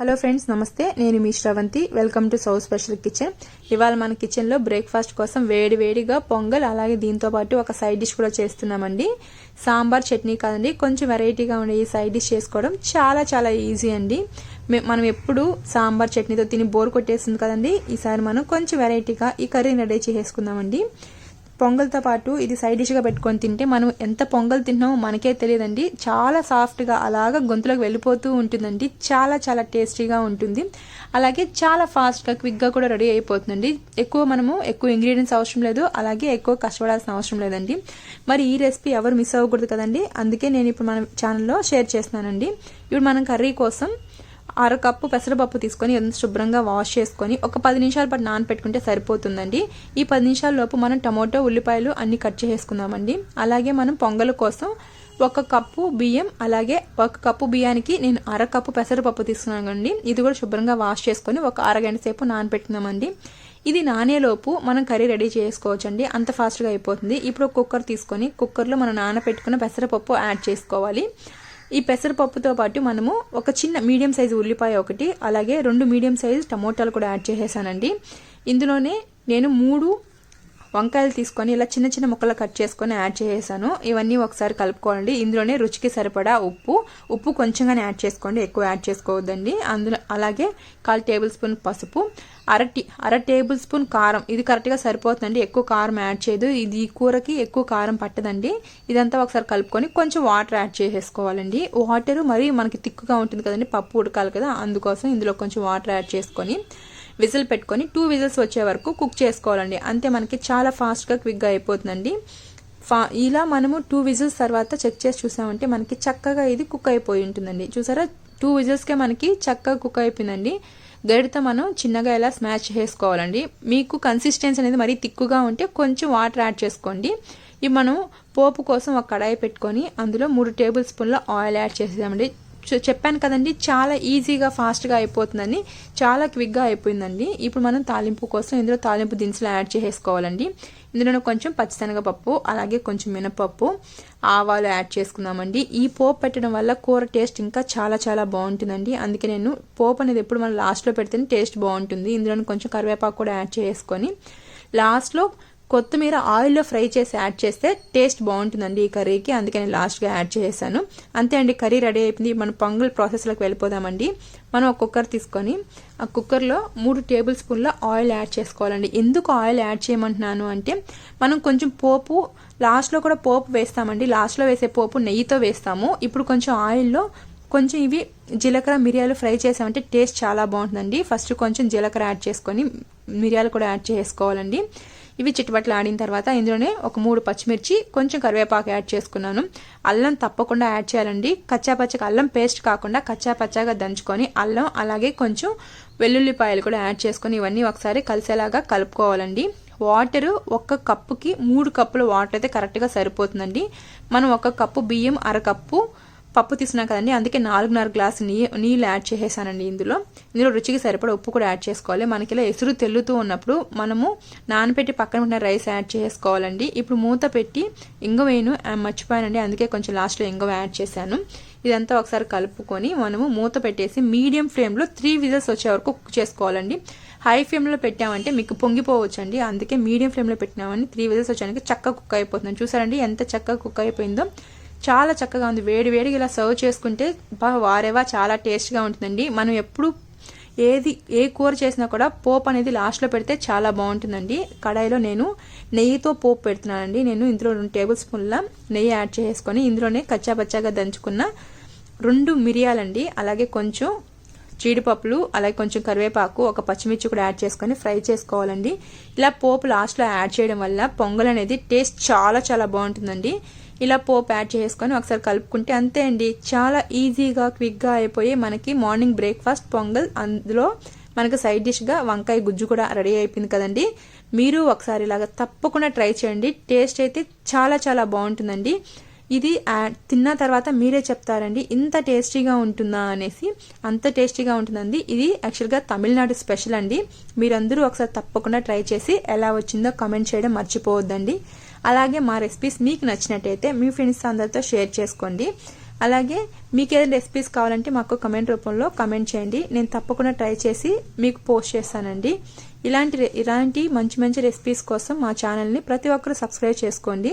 Hello friends నమస్తే. నేను మీ Sravanthi. Welcome to south special kitchen. ఇవాళ మన కిచెన్లో బ్రేక్ఫాస్ట్ కోసం వేడి వేడిగా పొంగల్ అలాగే దీంతో పాటు ఒక సైడ్ డిష్ కూడా చేస్తున్నామండి. సాంబార్ చట్నీ కాదండి. కొంచెం వెరైటీగా ఉండే ఈ సైడ్ డిష్ చేసుకోవడం చాలా చాలా ఈజీ అండి. మే- మనం ఎప్పుడు సాంబార్ చట్నీతో తిని బోర్ కొట్టేస్తుంది కదండి. ఈసారి మనం కొంచెం వెరైటీగా ఈ కర్రీని రెడీ చేసుకుందామండి పొంగల్తో పాటు ఇది సైడ్ డిష్గా పెట్టుకొని తింటే మనం ఎంత పొంగల్ తిన్నామో మనకే తెలియదండి. చాలా సాఫ్ట్గా అలాగా గొంతులోకి వెళ్ళిపోతూ ఉంటుందండి. చాలా చాలా టేస్టీగా ఉంటుంది. అలాగే చాలా ఫాస్ట్గా క్విక్గా కూడా రెడీ అయిపోతుందండి. ఎక్కువ మనము ఎక్కువ ఇంగ్రీడియంట్స్ అవసరం లేదు. అలాగే ఎక్కువ కష్టపడాల్సిన అవసరం లేదండి. మరి ఈ రెసిపీ ఎవరు మిస్ అవ్వకూడదు కదండి. అందుకే నేను ఇప్పుడు మన ఛానల్లో షేర్ చేస్తున్నానండి. ఇప్పుడు మనం కర్రీ కోసం అర కప్పు పెసరపప్పు తీసుకొని శుభ్రంగా వాష్ చేసుకొని ఒక పది నిమిషాల పాటు నానపెట్టుకుంటే సరిపోతుందండి. ఈ పది నిమిషాల లోపు మనం టమోటో ఉల్లిపాయలు అన్ని కట్ చేసుకుందామండి అలాగే మనం పొంగల్ కోసం ఒక కప్పు బియ్యం అలాగే ఒక కప్పు బియ్యానికి నేను అర కప్పు పెసరపప్పు తీసుకున్నానండి. ఇది కూడా శుభ్రంగా వాష్ చేసుకొని ఒక అరగంట సేపు నానపెట్టుకుందామండి. ఇది నానేలోపు మనం కర్రీ రెడీ చేసుకోవచ్చండి. అంత ఫాస్ట్గా అయిపోతుంది. ఇప్పుడు కుక్కర్ తీసుకొని కుక్కర్లో మనం నానపెట్టుకున్న పెసరపప్పు యాడ్ చేసుకోవాలి. ఈ పెసరపప్పుతో పాటు మనము ఒక చిన్న మీడియం సైజు ఉల్లిపాయ ఒకటి అలాగే రెండు మీడియం సైజు టమోటాలు కూడా యాడ్ చేసేసానండి. ఇందులోనే నేను మూడు వంకాయలు తీసుకొని ఇలా చిన్న చిన్న ముక్కలు కట్ చేసుకొని యాడ్ చేసేసాను. ఇవన్నీ ఒకసారి కలుపుకోవాలండి ఇందులోనే రుచికి సరిపడా ఉప్పు. ఉప్పు కొంచెంగానే యాడ్ చేసుకోండి. ఎక్కువ యాడ్ చేసుకోవద్దండి. అందులో అలాగే కాల్ టేబుల్ స్పూన్ పసుపు అర టీ అర టేబుల్ స్పూన్ కారం. ఇది కరెక్ట్గా సరిపోతుందండి. ఎక్కువ కారం యాడ్ చేయదు. ఇది కూరకి ఎక్కువ కారం పట్టదండి. ఇదంతా ఒకసారి కలుపుకొని కొంచెం వాటర్ యాడ్ చేసేసుకోవాలండి. వాటర్ మరి మనకి తిక్కుగా ఉంటుంది కదండి. పప్పు ఉడకాలి కదా. అందుకోసం ఇందులో కొంచెం వాటర్ యాడ్ చేసుకొని విజిల్ పెట్టుకొని టూ విజిల్స్ వచ్చే వరకు కుక్ చేసుకోవాలండి. అంతే మనకి చాలా ఫాస్ట్గా క్విక్గా అయిపోతుందండి. ఫా ఇలా మనము టూ విజిల్స్ తర్వాత చెక్ చేసి చూసామంటే మనకి చక్కగా ఇది కుక్ అయిపోయి ఉంటుందండి. చూసారా? టూ విజిల్స్కే మనకి చక్కగా కుక్ అయిపోయిందండి. గడితో మనం చిన్నగా ఇలా స్మాష్ చేసుకోవాలండి. మీకు కన్సిస్టెన్సీ అనేది మరీ తిక్కుగా ఉంటే కొంచెం వాటర్ యాడ్ చేసుకోండి. ఇవి మనం పోపు కోసం ఒక కడాయి పెట్టుకొని అందులో మూడు టేబుల్ స్పూన్ల ఆయిల్ యాడ్ చేసేదామండి చెప్పాను కదండి చాలా ఈజీగా ఫాస్ట్గా అయిపోతుందని చాలా క్విక్గా అయిపోయిందండి. ఇప్పుడు మనం తాలింపు కోసం ఇందులో తాలింపు దినుసులు యాడ్ చేసేసుకోవాలండి. ఇందులో కొంచెం పచ్చిశనగపప్పు అలాగే కొంచెం మినపప్పు ఆవాలు యాడ్ చేసుకుందామండి. ఈ పోపు పెట్టడం వల్ల కూర టేస్ట్ ఇంకా చాలా చాలా బాగుంటుందండి. అందుకే నేను పోపు అనేది ఎప్పుడు మనం లాస్ట్లో పెడితేనే టేస్ట్ బాగుంటుంది. ఇందులో కొంచెం కరివేపాకు కూడా యాడ్ చేసుకొని లాస్ట్లో కొత్తిమీర ఆయిల్లో ఫ్రై చేసి యాడ్ చేస్తే టేస్ట్ బాగుంటుందండి ఈ కర్రీకి. అందుకే నేను లాస్ట్గా యాడ్ చేశాను అంతే అండి కర్రీ రెడీ అయిపోయింది. మనం పొంగల్ ప్రాసెస్లోకి వెళ్ళిపోదామండి. మనం ఒక కుక్కర్ తీసుకొని ఆ కుక్కర్లో మూడు టేబుల్ స్పూన్ల ఆయిల్ యాడ్ చేసుకోవాలండి. ఎందుకు ఆయిల్ యాడ్ చేయమంటున్నాను అంటే మనం కొంచెం పోపు లాస్ట్లో కూడా పోపు వేస్తామండి. లాస్ట్లో వేసే పోపు నెయ్యితో వేస్తాము. ఇప్పుడు కొంచెం ఆయిల్లో కొంచెం ఇవి జీలకర్ర మిరియాలు ఫ్రై చేసామంటే టేస్ట్ చాలా బాగుంటుందండి. ఫస్ట్ కొంచెం జీలకర్ర యాడ్ చేసుకొని మిరియాలు కూడా యాడ్ చేసుకోవాలండి. ఇవి చిట్టుబట్లు ఆడిన తర్వాత ఇందులోనే ఒక మూడు పచ్చిమిర్చి కొంచెం కరివేపాకు యాడ్ చేసుకున్నాను. అల్లం తప్పకుండా యాడ్ చేయాలండి. కచ్చాపచ్చగా అల్లం పేస్ట్ కాకుండా కచ్చాపచ్చాగా దంచుకొని అల్లం అలాగే కొంచెం వెల్లుల్లిపాయలు కూడా యాడ్ చేసుకొని ఇవన్నీ ఒకసారి కలిసేలాగా కలుపుకోవాలండి. వాటర్ ఒక్క కప్పుకి మూడు కప్పుల వాటర్ అయితే కరెక్ట్గా సరిపోతుందండి. మనం ఒక కప్పు బియ్యం అర కప్పు పప్పు తీసినా కదండి అందుకే నాలుగున్నర గ్లాసు నీ నీళ్ళు యాడ్ చేసేసానండి ఇందులో. ఇందులో రుచికి సరిపడా ఉప్పు కూడా యాడ్ చేసుకోవాలి. మనకి ఇలా ఎసురు తెల్లుతూ ఉన్నప్పుడు మనము నానబెట్టి పక్కన పెట్టిన రైస్ యాడ్ చేసుకోవాలండి. ఇప్పుడు మూత పెట్టి ఇంగవేను మర్చిపోయానండి అందుకే కొంచెం లాస్ట్లో ఇంగవ యాడ్ చేశాను. ఇదంతా ఒకసారి కలుపుకొని మనము మూత పెట్టేసి మీడియం ఫ్లేమ్లో త్రీ విజిల్స్ వచ్చే వరకు కుక్ చేసుకోవాలండి. హై ఫ్లేమ్లో పెట్టామంటే మీకు పొంగిపోవచ్చండి. అందుకే మీడియం ఫ్లేమ్లో పెట్టినామని త్రీ విజిల్స్ వచ్చానికి చక్కగా కుక్ అయిపోతుంది. చూసారండి ఎంత చక్కగా కుక్ అయిపోయిందో? చాలా చక్కగా ఉంది. వేడి వేడిగా ఇలా సర్వ్ చేసుకుంటే బా వారేవా చాలా టేస్ట్గా ఉంటుందండి. మనం ఎప్పుడు ఏది ఏ కూర చేసినా కూడా పోపు అనేది లాస్ట్లో పెడితే చాలా బాగుంటుందండి. కడాయిలో నేను నెయ్యితో పోపు పెడుతున్నానండి. నేను ఇందులో రెండు టేబుల్ స్పూన్ల నెయ్యి యాడ్ చేసుకొని ఇందులోనే కచ్చాపచ్చాగా దంచుకున్న రెండు మిరియాలండి. అలాగే కొంచెం జీడిపప్పులు అలాగే కొంచెం కరివేపాకు ఒక పచ్చిమిర్చి కూడా యాడ్ చేసుకొని ఫ్రై చేసుకోవాలండి. ఇలా పోపు లాస్ట్లో యాడ్ చేయడం వల్ల పొంగల్ అనేది టేస్ట్ చాలా చాలా బాగుంటుందండి. ఇలా పోపు యాడ్ చేసుకొని ఒకసారి కలుపుకుంటే అంతే అండి. చాలా ఈజీగా క్విక్గా అయిపోయి మనకి మార్నింగ్ బ్రేక్ఫాస్ట్ పొంగల్ అందులో మనకు సైడ్ డిష్గా వంకాయ గుజ్జు కూడా రెడీ అయిపోయింది కదండి. మీరు ఒకసారి ఇలాగా తప్పకుండా ట్రై చేయండి. టేస్ట్ అయితే చాలా చాలా బాగుంటుందండి. ఇది తిన్న తర్వాత మీరే చెప్తారండి ఇంత టేస్టీగా ఉంటుందా అనేసి. అంత టేస్టీగా ఉంటుందండి. ఇది యాక్చువల్గా తమిళనాడు స్పెషల్ అండి. మీరందరూ ఒకసారి తప్పకుండా ట్రై చేసి ఎలా వచ్చిందో కమెంట్ చేయడం మర్చిపోవద్దండి. అలాగే మా రెసిపీస్ మీకు నచ్చినట్టయితే మీ ఫ్రెండ్స్ అందరితో షేర్ చేసుకోండి. అలాగే మీకు ఏదైనా రెసిపీస్ కావాలంటే మాకు కమెంట్ రూపంలో కమెంట్ చేయండి. నేను తప్పకుండా ట్రై చేసి మీకు పోస్ట్ చేస్తానండి. ఇలాంటి ఇలాంటి మంచి మంచి రెసిపీస్ కోసం మా ఛానల్ని ప్రతి ఒక్కరు సబ్స్క్రైబ్ చేసుకోండి.